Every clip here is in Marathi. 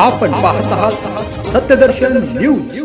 आपण पाहत आहात सत्यदर्शन न्यूज.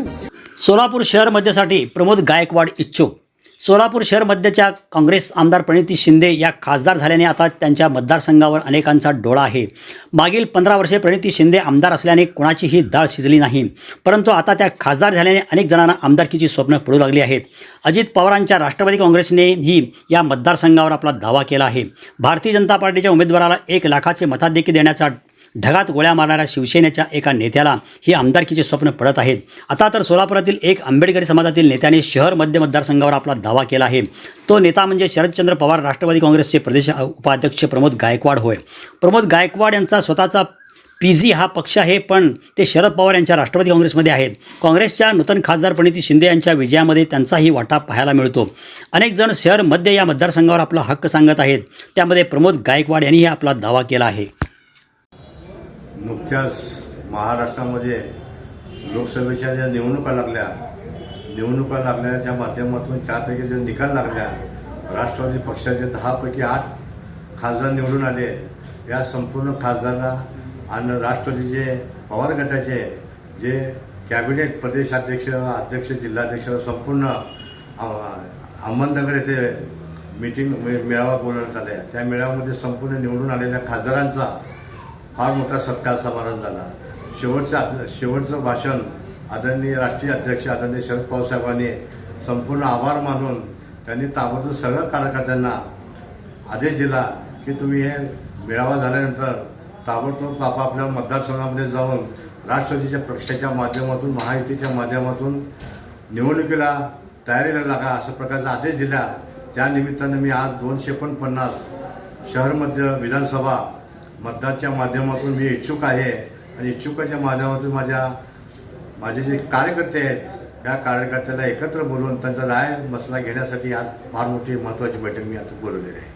सोलापूर शहर मध्यसाठी प्रमोद गायकवाड इच्छुक. सोलापूर शहर मध्यच्या काँग्रेस आमदार प्रणिती शिंदे या खासदार झाल्याने आता त्यांच्या मतदारसंघावर अनेकांचा डोळा आहे. मागील पंधरा वर्षे प्रणिती शिंदे आमदार असल्याने कोणाचीही डाळ शिजली नाही. परंतु आता त्या खासदार झाल्याने अनेक जणांना आमदारकीची स्वप्न पडू लागली आहेत. अजित पवारांच्या राष्ट्रवादी काँग्रेसनेही या मतदारसंघावर आपला दावा केला आहे. भारतीय जनता पार्टीच्या उमेदवाराला एक लाखाचे मताधिक्य देण्याचा ढगात गोळ्या मारणाऱ्या शिवसेनेच्या एका नेत्याला ही आमदारकीचे स्वप्न पडत आहे. आता तर सोलापुरातील एक आंबेडकरी समाजातील नेत्याने शहर मध्य मतदारसंघावर आपला दावा केला आहे. तो नेता म्हणजे शरदचंद्र पवार राष्ट्रवादी काँग्रेसचे प्रदेश उपाध्यक्ष प्रमोद गायकवाड होय. प्रमोद गायकवाड यांचा स्वतःचा पी जी हा पक्ष आहे पण ते शरद पवार यांच्या राष्ट्रवादी काँग्रेसमध्ये आहेत. काँग्रेसच्या नूतन खासदार प्रणिती शिंदे यांच्या विजयामध्ये त्यांचाही वाटा पाहायला मिळतो. अनेक जण शहर मध्य या मतदारसंघावर आपला हक्क सांगत आहेत. त्यामध्ये प्रमोद गायकवाड यांनीही आपला दावा केला आहे. नुकत्याच महाराष्ट्रामध्ये लोकसभेच्या ज्या निवडणुका लागल्या निवडणुका लागल्याच्या माध्यमातून चारपैकी ज्या निकाल लागल्या राष्ट्रवादी पक्षाचे दहापैकी आठ खासदार निवडून आले. या संपूर्ण खासदारांना आणि राष्ट्रवादीचे पवार गटाचे जे कॅबिनेट प्रदेशाध्यक्ष अध्यक्ष जिल्हाध्यक्ष संपूर्ण अहमदनगर येथे मीटिंग मेळावा बोलवण्यात आल्या. त्या मेळाव्यामध्ये संपूर्ण निवडून आलेल्या खासदारांचा फार मोठा सत्कार समारंभ झाला. शेवटचं आद- शेवटचं भाषण आदरणीय राष्ट्रीय अध्यक्ष आदरणीय शरद पवार साहेबांनी संपूर्ण आभार मानून त्यांनी ताबडतोब सगळ्या कार्यकर्त्यांना आदेश दिला की तुम्ही हे मेळावा झाल्यानंतर ताबडतोब आपापल्या मतदारसंघामध्ये जाऊन राष्ट्रवादीच्या पक्षाच्या माध्यमातून महायुतीच्या माध्यमातून निवडणुकीला तयारीला लागा अशा प्रकारचा आदेश दिला. त्यानिमित्तानं मी आज दोनशे एकोणपन्नास शहरमध्ये विधानसभा मतदाच्या माध्यमातून मी इच्छुक आहे. आणि इच्छुकाच्या माध्यमातून माझ्या माझे जे कार्यकर्ते आहेत त्या कार्यकर्त्याला एकत्र बोलवून त्यांचा राय मसला घेण्यासाठी आज फार मोठी महत्त्वाची बैठक मी आता बोलवलेली आहे.